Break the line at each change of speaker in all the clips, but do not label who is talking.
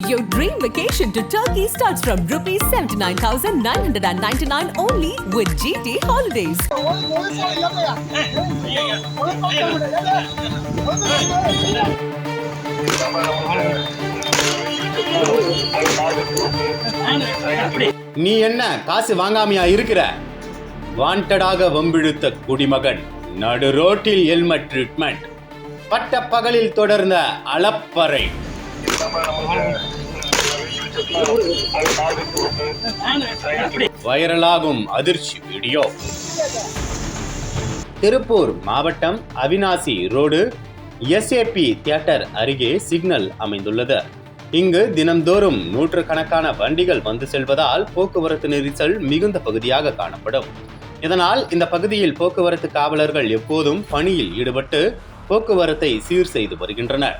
Your dream vacation to Turkey starts from rupees 79,999 only with GT Holidays.
நீ என்ன காசு வாங்காமையா இருக்கிற? வாண்டடாக வம்பிழுத்த குடிமகன் நடு ரோட்டில் ஹெல்மெட் ட்ரீட்மெண்ட் பட்ட பகலில் தொடர்ந்த அளப்பறை. வைரலாகும் அதிர்ச்சி வீடியோ. திருப்பூர் மாவட்டம் அவினாசி ரோடு எஸ்ஏபி தியேட்டர் அருகே சிக்னல் அமைந்துள்ளது. இங்கு தினம்தோறும் நூற்றுக்கணக்கான வண்டிகள் வந்து செல்வதால் போக்குவரத்து நெரிசல் மிகுந்த பகுதியாக காணப்படும். இதனால் இந்த பகுதியில் போக்குவரத்து காவலர்கள் எப்போதும் பணியில் ஈடுபட்டு போக்குவரத்தை சீர் செய்து வருகின்றனர்.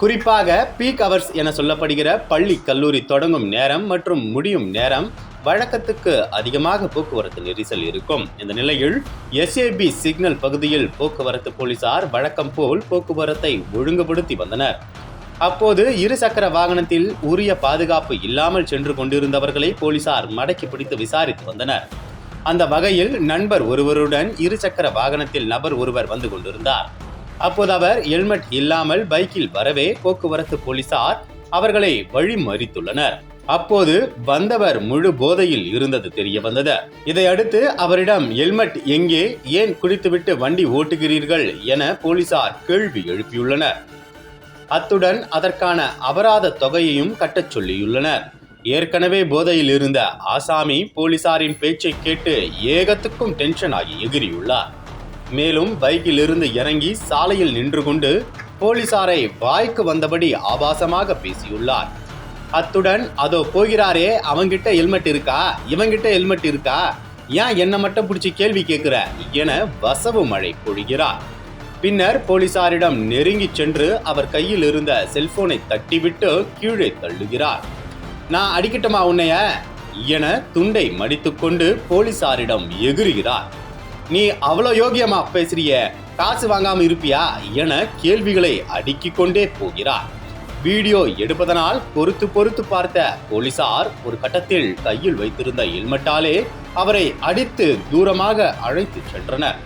குறிப்பாக பீக் அவர்ஸ் என சொல்லப்படுகிற பள்ளி கல்லூரி தொடங்கும் நேரம் மற்றும் முடியும் நேரம் வழக்கத்துக்கு அதிகமாக போக்குவரத்து நெரிசல் இருக்கும். இந்த நிலையில் எஸ்ஏபி சிக்னல் பகுதியில் போக்குவரத்து போலீசார் வழக்கம் போல் போக்குவரத்தை ஒழுங்குபடுத்தி வந்தனர். அப்போது இருசக்கர வாகனத்தில் உரிய பாதுகாப்பு இல்லாமல் சென்று கொண்டிருந்தவர்களை போலீசார் மடக்கி பிடித்து விசாரித்து வந்தனர். அந்த வகையில் நண்பர் ஒருவருடன் இருசக்கர வாகனத்தில் நபர் ஒருவர் வந்து கொண்டிருந்தார். அப்போது அவர் ஹெல்மெட் இல்லாமல் பைக்கில் வரவே போக்குவரத்து போலீசார் அவர்களை வழிமறித்துள்ளனர். அப்போது வந்தவர் முழு போதையில் இருந்தது தெரிய வந்தது. இதையடுத்து அவரிடம் ஹெல்மெட் எங்கே ஏன் குடித்துவிட்டு வண்டி ஓட்டுகிறீர்கள் என போலீசார் கேள்வி எழுப்பியுள்ளனர். அத்துடன் அதற்கான அபராத தொகையையும் கட்டச் சொல்லியுள்ளனர். ஏற்கனவே போதையில் இருந்த ஆசாமி போலீசாரின் பேச்சை கேட்டு ஏகத்துக்கும் டென்ஷன் ஆகி எகிரியுள்ளார். மேலும் பைக்கில் இருந்து இறங்கி சாலையில் நின்று கொண்டு போலீசாரை வாய்க்கு வந்தபடி ஆபாசமாக பேசியுள்ளார். அத்துடன் அதோ போகிறாரே அவங்கிட்ட ஹெல்மெட் இருக்கா? இவங்கிட்ட ஹெல்மெட் இருக்கா? ஏன் என்ன மட்டும் பிடிச்சி கேள்வி கேட்கிற? என வசவு மழை பொழிகிறார். பின்னர் போலீசாரிடம் நெருங்கி சென்று அவர் கையில் இருந்த செல்போனை தட்டிவிட்டு கீழே தள்ளுகிறார். நான் அடிக்கட்டுமா உன்னைய? என துண்டை மடித்துக்கொண்டு போலீசாரிடம் எகிறுகிறார். நீ அவ்வளோ யோகியமா பேசுறிய? காசு வாங்காம இருப்பியா? என கேள்விகளை அடுக்கிக் கொண்டே போகிறார். வீடியோ எடுப்பதனால் பொறுத்து பொறுத்து பார்த்த போலீசார் ஒரு கட்டத்தில் கையில் வைத்திருந்த ஹெல்மெட்டாலே அவரை அடித்து தூரமாக அழைத்து சென்றனர்.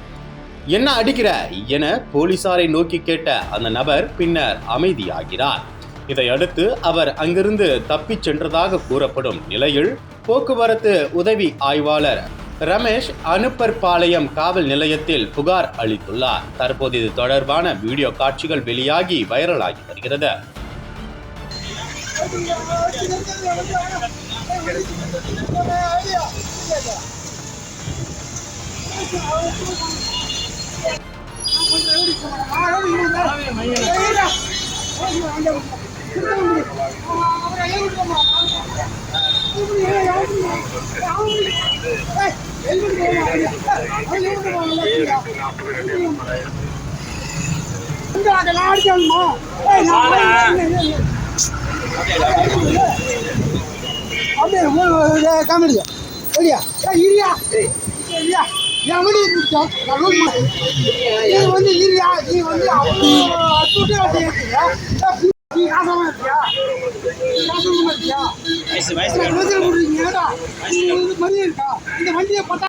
என்ன அடிக்கிற? என போலீசாரை நோக்கி கேட்ட அந்த நபர் பின்னர் அமைதியாகிறார். இதையடுத்து அவர் அங்கிருந்து தப்பிச் சென்றதாக கூறப்படும் நிலையில் போக்குவரத்து உதவி ஆய்வாளர் ரமேஷ் அனுப்பர்பாளையம் காவல் நிலையத்தில் புகார் அளித்துள்ளார். தற்போது இது தொடர்பான வீடியோ காட்சிகள் வெளியாகி வைரலாகி வருகிறது.
காமெடி இல்லையா இரியா இல்லையா என் வண்டி நிறுத்தம் நான் லோன் பண்ணேன் நீ வந்து இரியா நீ வந்து அவ்வளோ அத்துட்டே நீ காசமா இருக்கியா காசமா இருக்கியா ஏடா நீ வந்து மரியாதை இருக்கா? இந்த வண்டியை பார்த்தா